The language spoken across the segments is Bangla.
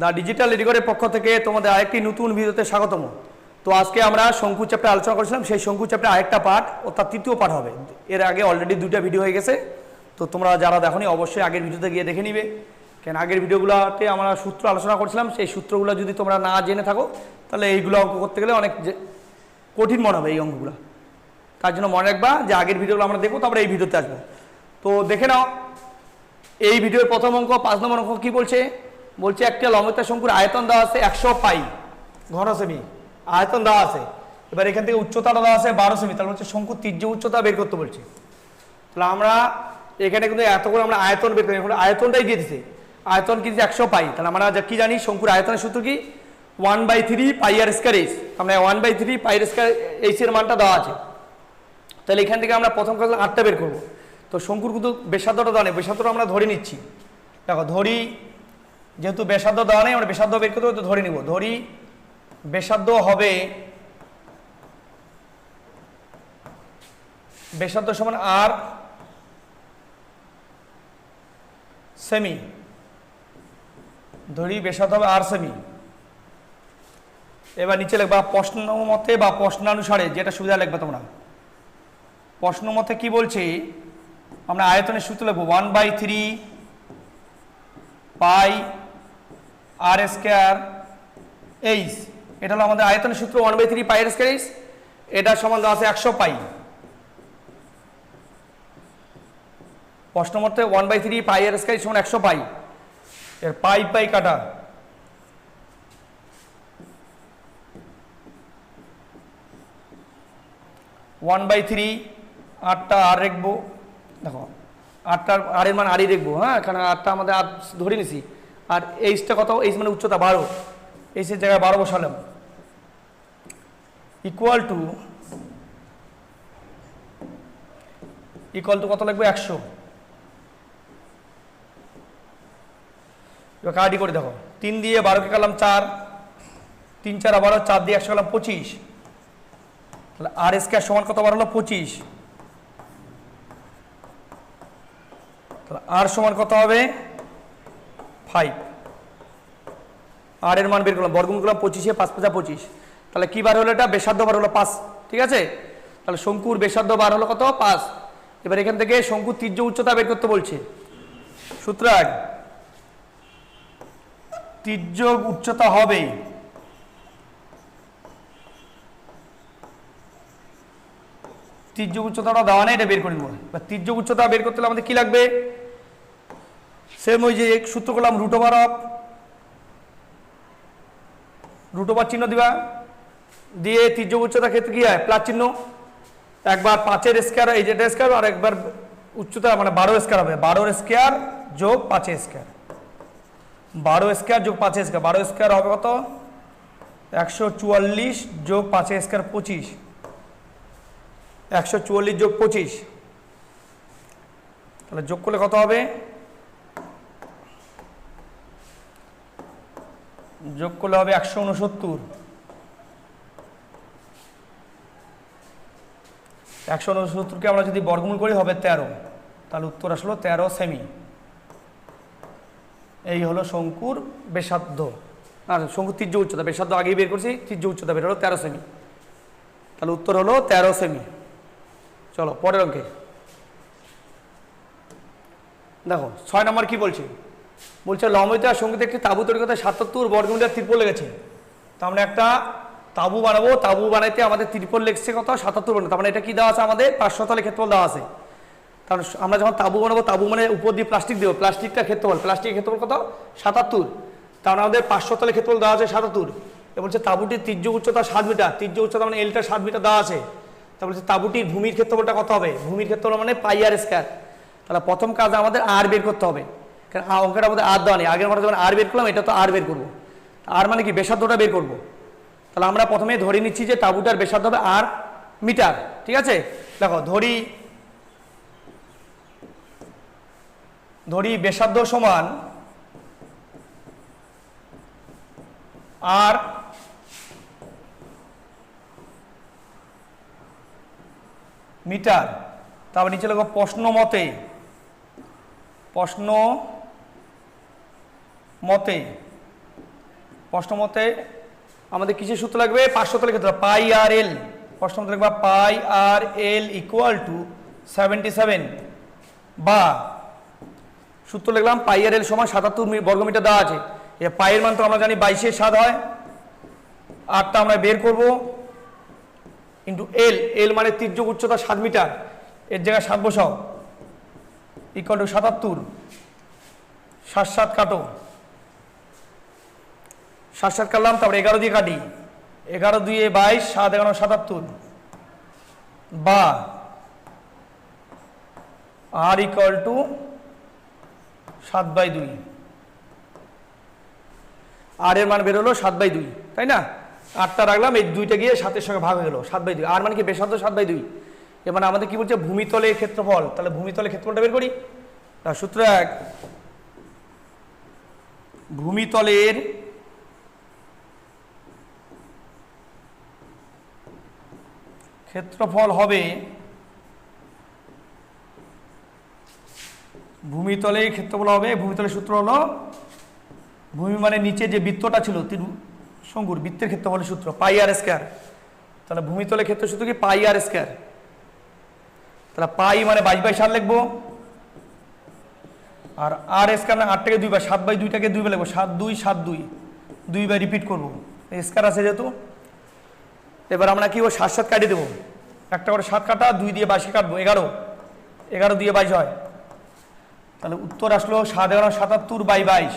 দ্য ডিজিটাল এডিগরের পক্ষ থেকে তোমাদের আরেকটি নতুন ভিডিওতে স্বাগতম। তো আজকে আমরা শঙ্কু চ্যাপ্টার আলোচনা করেছিলাম, সেই শঙ্কু চ্যাপ্টার আরেকটা পার্ট ও তার তৃতীয় পার্ট হবে। এর আগে অলরেডি দুইটা ভিডিও হয়ে গেছে। তো তোমরা যারা দেখোনি, অবশ্যই আগের ভিডিওতে গিয়ে দেখে নিবে। কেন আগের ভিডিওগুলোতে আমরা সূত্র আলোচনা করছিলাম, সেই সূত্রগুলো যদি তোমরা না জেনে থাকো, তাহলে এইগুলো অঙ্ক করতে গেলে অনেক কঠিন মনে হবে এই অঙ্কগুলো। তার জন্য মনে রাখবা যে আগের ভিডিওগুলো আমরা দেখব, তারপরে এই ভিডিওতে আসব। তো দেখে নাও, এই ভিডিওর প্রথম অঙ্ক, পাঁচ নম্বর অঙ্ক কী বলছে? বলছে একটা লম্বিতা শঙ্কুর আয়তন দেওয়া আছে একশো পাই। ঘন সেমি। আয়তন দেওয়া আছে। এবার এখান থেকে উচ্চতাটা দেওয়া আছে বারো সেমি, তাহলে হচ্ছে শঙ্কুর তীর্য উচ্চতা বের করতে বলছে। তাহলে আমরা এখানে কিন্তু এত করে আমরা আয়তন বের করি, এখন আয়তনটাই দিয়ে দিছে। আয়তন কি একশো পাই, তাহলে আমরা যা কি জানি, শঙ্কুর আয়তনের সূত্র কি? One by three pi r square H. আমরা one by three pi r square এইচের মানটা দেওয়া আছে। তাহলে এখান থেকে আমরা প্রথম কাজ আটটা বের করব। তো শঙ্কুর কিন্তু বেসাদ্যটা দেওয়া নেই বেসাদ্যটা আমরা ধরে নিচ্ছি। দেখো, ধরি যেহেতু বেসাদ্য দেওয়া নেই, আমরা বেসাদ্য বের করতে ধরে নিব। ধরি বেসাদ্য হবে বেসাদ্য সমান আর সেমি ধরি বেসাদ্য হবে আর সেমি এবার নিচে লিখবা প্রশ্ন মতে বা প্রশ্নানুসারে যেটা সুবিধা লিখবা তোমরা। প্রশ্ন মতে কি বলছে? আমরা আয়তনের সূত্র লিখব। One by three pi r square H এটা হলো আমাদের আয়তনের সূত্র one by three pi r square H এটার সমান দেওয়া আছে একশো পাই প্রশ্ন মতে one by three pi r square সমান একশো পাই এর পাই পাই কাটা। ওয়ান বাই থ্রি আটটা আর রাখব দেখো, আটটার আরের মান আরই রাখব হ্যাঁ এখানে আটটা আমাদের আট ধরে নিছি। আর এইচটা কত? এইচ মানে উচ্চতা বারো। এইচের জায়গায় বারো বসালাম। ইকুয়াল টু ইকুয়াল টু কত লাগবে? একশো। এবার কাটি করে দেখো। তিন দিয়ে বারোকে কালাম চার। তিন চার বারো চার দিয়ে একশো কালাম পঁচিশ। তাহলে আর স্কোয়ার সমান কত বার হলো পঁচিশ। তাহলে আর সমান কত হবে? ফাইভ। আর এর মান বের করলাম, বর্গমূল করলাম পঁচিশে, পাঁচ পাঁচা পঁচিশ। তাহলে কী বার হলো এটা? বেসাধ্য বার হলো পাঁচ, ঠিক আছে? তাহলে শঙ্কুর বেসাধ্য বার হলো কত? পাঁচ। এবার এখান থেকে শঙ্কুর তীর্য উচ্চতা বের করতে বলছে। সুতরাং তীর্য উচ্চতা হবে। তীর্য উচ্চতাটা দেওয়া নেই, এটা বের করে বা তীর্য উচ্চতা বের করতে হলে আমাদের কি লাগবে? সেম ওই যে সূত্র করলাম root over of root over চিহ্ন দিবা। দিয়ে তীর্য উচ্চতা ক্ষেত্রে কি হয়? প্লাস চিহ্ন। একবার পাঁচের স্কোয়ার এই যেটা স্কোয়ার আর একবার উচ্চতা মানে বারো স্কোয়ার হবে। বারোর স্কোয়ার যোগ পাঁচের স্কোয়ার বারো স্কোয়ার যোগ পাঁচের স্কোয়ার বারো স্কোয়ার হবে কত? একশো চুয়াল্লিশ যোগ পাঁচের স্কোয়ার পঁচিশ। একশো চুয়াল্লিশ যোগ পঁচিশ। তাহলে যোগ করলে কত হবে? যোগ করলে হবে একশো উনসত্তর। একশো উনসত্তরকে আমরা যদি বর্গমূল করি হবে তেরো। তাহলে উত্তর আসলো তেরো সেমি। এই হলো শঙ্কুর বেসাধ্য না, শঙ্কুর তীর্য উচ্চতা বেসাধ্য আগেই বের করছি, তীর্য উচ্চতা বের হলো তেরো সেমি। তাহলে উত্তর হলো তেরো সেমি। চলো, পরের অঙ্কে। দেখো, ছয় নম্বর কি বলছে? বলছে লম্বিতা সংগীত একটি তাবু তৈরি করতে সাতাত্তর বর্গমিটার ত্রিপল লেগেছে। তো আমরা একটা তাবু বানাবো, তাবু বানাইতে আমাদের ত্রিপল লেগছে কত? সাতাত্তর বর্গ তার মানে এটা কি দেওয়া আছে আমাদের? পাঁচশো তলে ক্ষেত্রফল দেওয়া আছে। কারণ আমরা যখন তাবু বানাবো, তাবু মানে উপর দিয়ে প্লাস্টিক দেবো। প্লাস্টিকটা ক্ষেত্রফল, প্লাস্টিকের ক্ষেত্রফল কত? সাতাত্তর। তার আমাদের পাঁচশো তলে ক্ষেত্রফল দেওয়া আছে সাতাত্তর। এ বলছে, তাবুটির তীর্য উচ্চতা সাত মিটার। তীর্য উচ্চতা মানে এলটা সাত মিটার দেওয়া আছে। তা বলছে তাবুটির ভূমির ক্ষেত্রফলটা কত হবে? ভূমির ক্ষেত্রফল মানে পাই আর স্কোয়ার। তাহলে প্রথম কাজ আমাদের আর বের করতে হবে। কারণ অঙ্কের আমাদের আর দেওয়া নেই। আগের মাঠে যখন আর বের করলাম, এটা তো আর বের করব। আর মানে কি বেসার্ধটা বের করব। তাহলে আমরা প্রথমে ধরে নিচ্ছি যে তাবুটার বেসার্ধ হবে আর মিটার, ঠিক আছে? দেখো, ধরি ধরি বেসার্ধ সমান আর মিটার। তারপর নিচে লেখো প্রশ্ন মতে। প্রশ্ন মতে, প্রশ্ন মতে আমাদের কিসের সূত্র লাগবে? পাঁচশো তলে ক্ষেত্র পাই আর এল। প্রশ্ন মতে লাগবে pi r L equal to seventy seven বা সূত্র লিখলাম পাই আর এল সমান সাতাত্তর বর্গমিটার দেওয়া আছে। এ পাইয়ের মান তো আমরা জানি বাইশের সাত হয়। আটটা আমরা বের করব। Into L. এল মানে তির্যক উচ্চতা সাত মিটার। এর জায়গায় সাত বসাও। ইকুয়াল টু সাতাত্তর। সাত সাত কাটো। সাত সাত কাটলাম, তারপরে এগারো দিয়ে কাটি। এগারো দুয়ে বাইশ, সাত এগারো, সাতাত্তর। বা। আর ইকুয়াল টু সাত বাই দুই। আর এর মান বেরোলো সাত বাই দুই, তাই না? আটটা রাখলাম, এই দুইটা গিয়ে সাতের সঙ্গে ভাগ হয়ে গেলো, সাত বাই দুই। আর মানে কি বেসাধ্য সাত বাই দুই? এ মানে আমাদের কি বলছে? ভূমিতলে ক্ষেত্রফল। তাহলে ভূমিতলে ক্ষেত্রফলটা বের করি। তার সূত্র এক। ভূমিতলের ক্ষেত্রফল হবে ভূমিতলের ক্ষেত্রফল হবে ভূমিতলের সূত্র হলো ভূমি মানে নিচে যে বৃত্তটা ছিল, তিন শঙ্কুর বৃত্তের ক্ষেত্রফলের সূত্র, পাই আর স্কোয়ার। তাহলে ভূমিতলের ক্ষেত্র সূত্র কি? Pi r square. তাহলে পাই মানে বাইশ বাই সাত লিখব, আর আর স্কোয়ার মানে আটটাকে দুই বার সাত বাই দুইটাকে দুই বার লিখব, সাত দুই সাত দুই দুই বার রিপিট করব। স্কোয়ার আছে যেহেতু এবার আমরা কি ও সাত সাত কাটিয়ে দেবো? একটা করে সাত কাটা, দুই দিয়ে বাইশে কাটবো, এগারো। এগারো দিয়ে বাইশ হয়। তাহলে উত্তর আসলো সাত এগারো সাতাত্তর বাই বাইশ।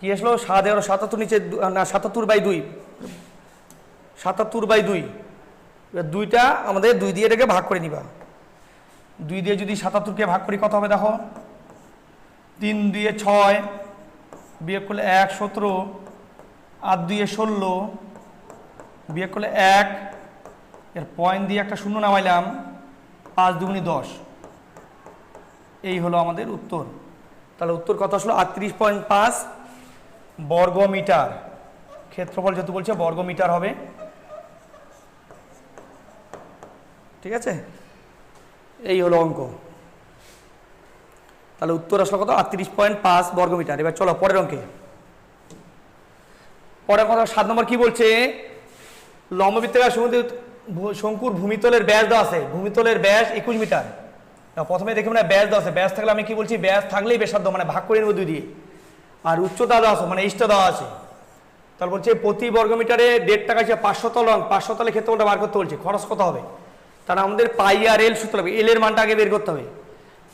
কি আসলো? সাত এগারো সাতাত্তর নিচে না, সাতাত্তর বাই দুই। সাতাত্তর বাই দুই। এবার দুইটা আমাদের দুই দিয়ে এটাকে ভাগ করে নিবা। দুই দিয়ে যদি সাতাত্তরকে ভাগ করি, কত হবে দেখো? তিন দুয়ে ছয়, বিয়োগ করলে এক, সতেরো। আট দুয়ে ষোলো বিয়োগ করলে এক, এর পয়েন্ট দিয়ে একটা শূন্য নামাইলাম, পাঁচ দুগুনি দশ। এই হলো আমাদের উত্তর। তাহলে উত্তর কত আসলো? আটত্রিশ পয়েন্ট পাঁচ বর্গ মিটার ক্ষেত্রফল যেহেতু বলছে বর্গ মিটার হবে। ঠিক আছে? এই হলো অঙ্ক। তাহলে উত্তর আসলো কত? আটত্রিশ পয়েন্ট পাঁচ বর্গ মিটার এবার চলো পরের অঙ্কে। পরের কথা সাত নম্বর কি বলছে? লম্ববৃত্তাকার সমুদ্র শঙ্কুর ভূমিতলের ব্যাস দেওয়া আছে। ভূমিতলের ব্যাস একুশ মিটার। প্রথমে দেখি মানে ব্যাস দেওয়া আছে। ব্যাস থাকলে আমি কি বলছি? ব্যাস থাকলেই বেসাধ্য মানে ভাগ করে নেব দুই দিয়ে। আর উচ্চতা দেওয়া আছে মানে ইস্টা দেওয়া আছে। তারপর বলছে প্রতি বর্গ মিটারে দেড় টাকা হিসেবে পাঁচশো তল পাঁচশো তলে ক্ষেত্রফলটা বার করতে বলছে। খরচ কত হবে? তাহলে আমাদের পাই আর এল সূত্র হবে এল এর মানটা আগে বের করতে হবে।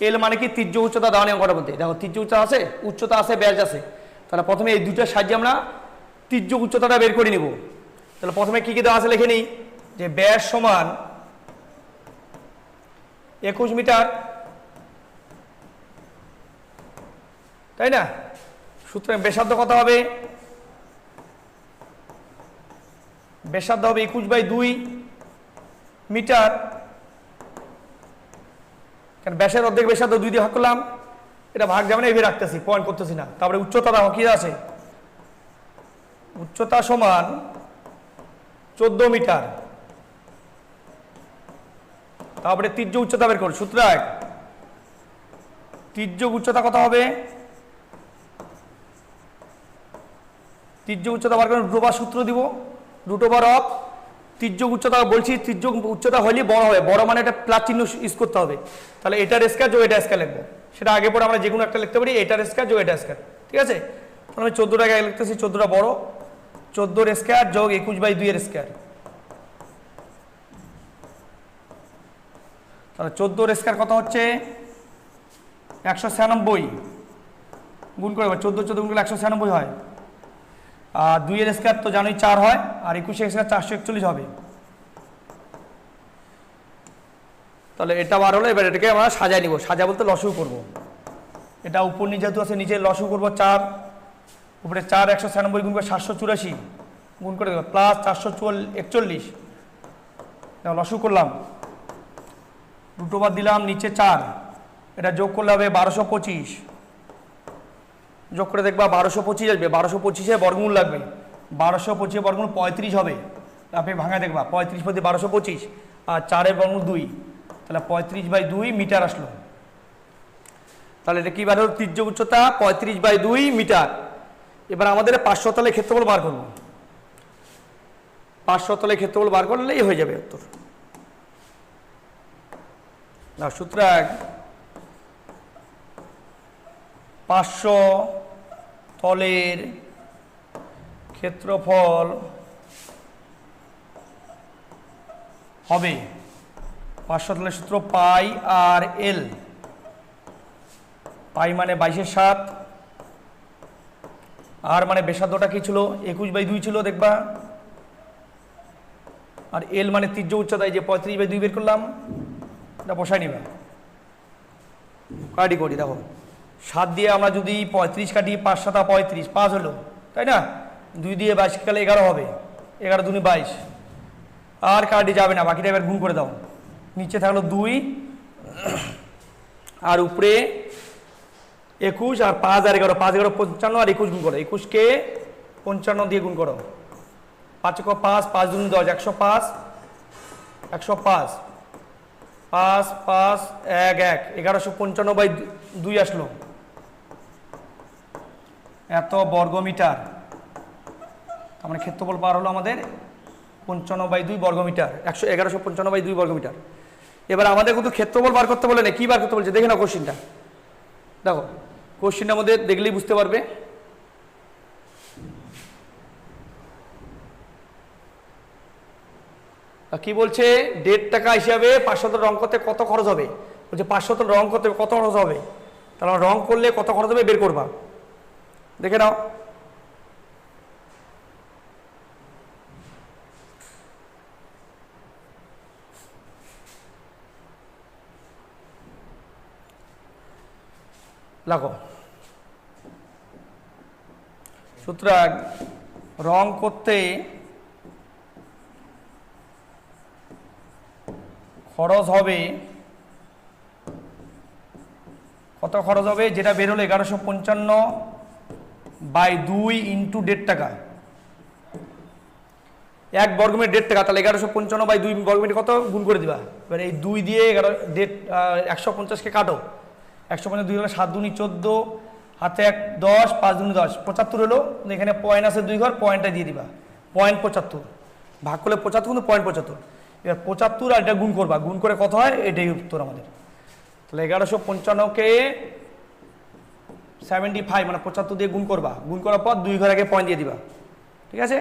এল মানে কি? তীর্য উচ্চতা দেওয়া নেই অঙ্কটার মধ্যে? দেখো, তীর্য উচ্চতা আছে উচ্চতা আছে, ব্যাস আছে। তাহলে প্রথমে এই দুইটার সাহায্যে আমরা তীর্য উচ্চতাটা বের করে নিব। তাহলে প্রথমে কি কি দেওয়া আছে লিখে নিই? যে ব্যাস সমান একুশ মিটার। তাই না? সুতরাং ব্যাসার্ধ কত হবে? ব্যাসার্ধ হবে একুশ বাই দুই মিটার। কারণ ব্যাসের অর্ধেক ব্যাসার্ধ দুই দিয়ে ভাগ করলাম? এটা ভাগ যাবে না, এভাবে রাখতেছি পয়েন্ট করতেছি না। তারপরে উচ্চতা দেখো কি আছে? উচ্চতা সমান চোদ্দ মিটার। তারপরে তীর্য উচ্চতা বের করুন সূত্র এক। তীর্য উচ্চতা কত হবে? তীর্য উচ্চতা বার করেন রুট সূত্র দিব রুট ওভার অফ। তীর্য উচ্চতা বলছি তীর্য উচ্চতা হলে বড় হবে, বড় মানে একটা প্লাস চিহ্ন ইউজ করতে হবে। তাহলে এটার স্কোয়ার যোগ এটা স্কোয়ার লিখব। সেটা আগে পরে আমরা যে কোনো একটা লিখতে পারি, এটার স্কোয়ার যোগ এটা স্কোয়ার ঠিক আছে? আমি চোদ্দোটা আগে লিখতেছি, চোদ্দোটা বড়। চোদ্দোর স্কোয়ার, যোগ একুশ বাই দুইয়ের স্কোয়ার। তাহলে চোদ্দোর স্কোয়ার কত হচ্ছে? একশো ছিয়ানব্বই। গুণ করে, চোদ্দ চোদ্দ গুণ করলে একশো ছিয়ানব্বই হয়। আর দুইয়ের স্কোয়ার তো জানোই চার হয়, আর একুশে স্কোয়ার চারশো একচল্লিশ হবে। তাহলে এটা বার হলো, এবার এটাকে আমরা সাজাই নিব। সাজা বলতে লসু করব এটা উপর নিচে যেহেতু আছে, নিচে লসু করব চার। উপরে চার একশো ছিয়ানব্বই গুণ করে সাতশো চুরাশি গুণ করে দেবো প্লাস চারশো চুয়াল, একচল্লিশ। লসু করলাম। দুটো বার দিলাম, নিচে চার। এটা যোগ করলে হবে বারোশো পঁচিশ। যোগ করে দেখবা বারোশো পঁচিশ আসবে, বারোশো পঁচিশে বর্গমূল লাগবে। বারোশো পঁচিশে বর্গমূল পঁয়ত্রিশ হবে। আপনি ভাঙা দেখবা, পঁয়ত্রিশ প্রতি বারোশো পঁচিশ আর চারের বর্গমূল দুই। তাহলে পঁয়ত্রিশ বাই দুই মিটার আসলো। তাহলে এটা কী বার তীর্য উচ্চতা পঁয়ত্রিশ বাই দুই মিটার। এবার আমাদের পাঁচশো তলে ক্ষেত্রফল বার করব। পাঁচশো তলে ক্ষেত্রফল বার করলেই হয়ে যাবে উত্তর। না, সুতরাং পাঁচশো তলের ক্ষেত্রফল হবে পাঁচশো তলের সূত্র পাই আর এল। পাই মানে বাইশের সাত আর মানে বেসাদ্যটা কি ছিল? একুশ বাই দুই ছিল দেখবা। আর এল মানে তীর্য উচ্চতায় যে পঁয়ত্রিশ বাই দুই বের করলাম এটা বসাই নিবে। কাটি করি দেখো। সাত দিয়ে আমরা যদি পঁয়ত্রিশ কাটি পাঁচ সাতা পঁয়ত্রিশ পাঁচ হলো তাই না? দুই দিয়ে বাইশ কালে এগারো হবে এগারো দুনি বাইশ। আর কাটি যাবে না বাকিটা এবার গুণ করে দাও। নিচে থাকল দুই আর উপরে একুশ আর পাঁচ আর এগারো, পাঁচ, এগারো, পঞ্চান্ন আর একুশ গুণ করো। একুশকে পঞ্চান্ন দিয়ে গুণ করো। পাঁচ ক পাঁচ পাঁচ দুই দশ, একশো পাঁচ একশো পাঁচ পাঁচ পাঁচ, এক এক, এগারোশো পঞ্চান্ন বাই দুই আসলো। এত বর্গমিটার। তার মানে ক্ষেত্রফল পার হলো আমাদের পঞ্চান্ন বাই দুই বর্গমিটার, একশো এগারোশো পঞ্চান্ন বাই দুই বর্গমিটার। এবার আমাদের কিন্তু ক্ষেত্রফল বার করতে বলে না কী বার করতে বলছে? দেখে না কোশ্চিনটা দেখো কোশ্চিনটার মধ্যে দেখলেই বুঝতে পারবে। কি বলছে? দেড় টাকা হিসাবে পাঁচশত রং করতে কত খরচ হবে? বলছে, পাঁচশত রং করতে কত খরচ হবে? তাহলে রং করলে কত খরচ হবে বের করবা। দেখে নাও। লাগো। সুতরাং রং করতে খরচ হবে কত খরচ হবে? যেটা বেরোলো এগারোশো পঞ্চান্ন বাই দুই ইন্টু দেড় টাকা। এক বর্গমিটার দেড় টাকা, তাহলে এগারোশো পঞ্চান্ন বাই দুই বর্গমিটার কত? গুণ করে দিবা। এবার এই দুই দিয়ে এগারো, দেড় একশো পঞ্চাশকে কাটো। একশো পঞ্চাশ দুই সাত দুনি চোদ্দ হাতে এক দশ, পাঁচ দুনি দশ, পঁচাত্তর হলো, এখানে পয়েন্ট আছে দুই ঘর পয়েন্টটা দিয়ে দিবা। পয়েন্ট পঁচাত্তর। ভাগ করলে পঁচাত্তর কিন্তু পয়েন্ট পঁচাত্তর। এবার পঁচাত্তর আর এটা গুণ করবা। গুণ করে কত হয়? এটাই উত্তর আমাদের। তাহলে এগারোশো পঞ্চান্নকে সেভেন্টি ফাইভ মানে পঁচাত্তর দিয়ে গুণ করবা। গুণ করার পর দুই ঘর আগে পয়েন্ট দিয়ে দিবা। ঠিক আছে?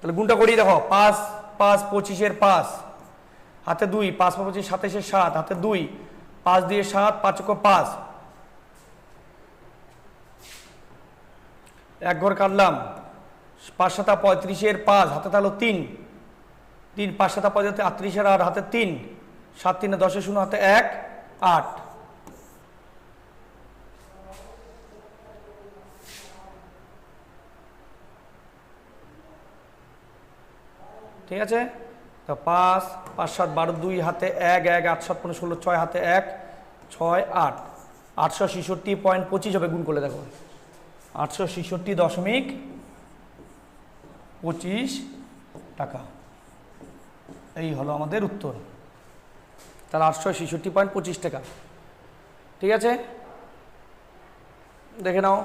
তাহলে গুণটা করিয়ে দেখো। পাঁচ পাঁচ পঁচিশের পাঁচ। হাতে দুই, পাঁচ পাঁচ পঁচিশ, সাতাশের সাত। হাতে দুই, পাঁচ দিয়ে সাত, পাঁচ পাঁচ। এক ঘর কাটলাম, পাঁচ সাতা পঁয়ত্রিশের পাঁচ, হাতে তাহলে তিন। তিন, পাঁচ সাতা পঁয়ত্রিশ, আটত্রিশের আর হাতে তিন। সাত তিনে দশে শূন্য, হাতে এক, আট। ঠিক আছে? তো পাঁচ পাঁচ সাত বারো দুই, হাতে এক এক, আট, সাত পনেরো ষোলো, ছয়, হাতে এক, ছয়, আট। আটশো ছেষট্টি পয়েন্ট পঁচিশ হবে, গুণ করলে দেখো। আটশো ছেষট্টি দশমিক পঁচিশ টাকা। এই হলো আমাদের উত্তর। তাহলে আটশো ছেষট্টি পয়েন্ট পঁচিশ টাকা। ঠিক আছে? দেখে নাও।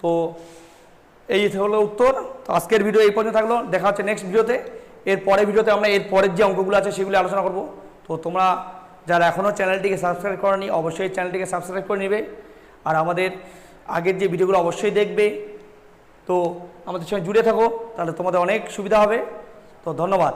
তো এই হলো উত্তর, তো আজকের ভিডিও এই পর্যন্ত থাকল। দেখা হচ্ছে নেক্সট ভিডিওতে এর পরের ভিডিওতে আমরা এর পরের যে অঙ্কগুলো আছে সেগুলো আলোচনা করব। তো তোমরা যারা এখনও চ্যানেলটিকে সাবস্ক্রাইব করনি, অবশ্যই চ্যানেলটিকে সাবস্ক্রাইব করে নেবে। আর আমাদের আগের যে ভিডিওগুলো অবশ্যই দেখবে। তো আমাদের সঙ্গে জুড়ে থাকো, তাহলে তোমাদের অনেক সুবিধা হবে। তো ধন্যবাদ।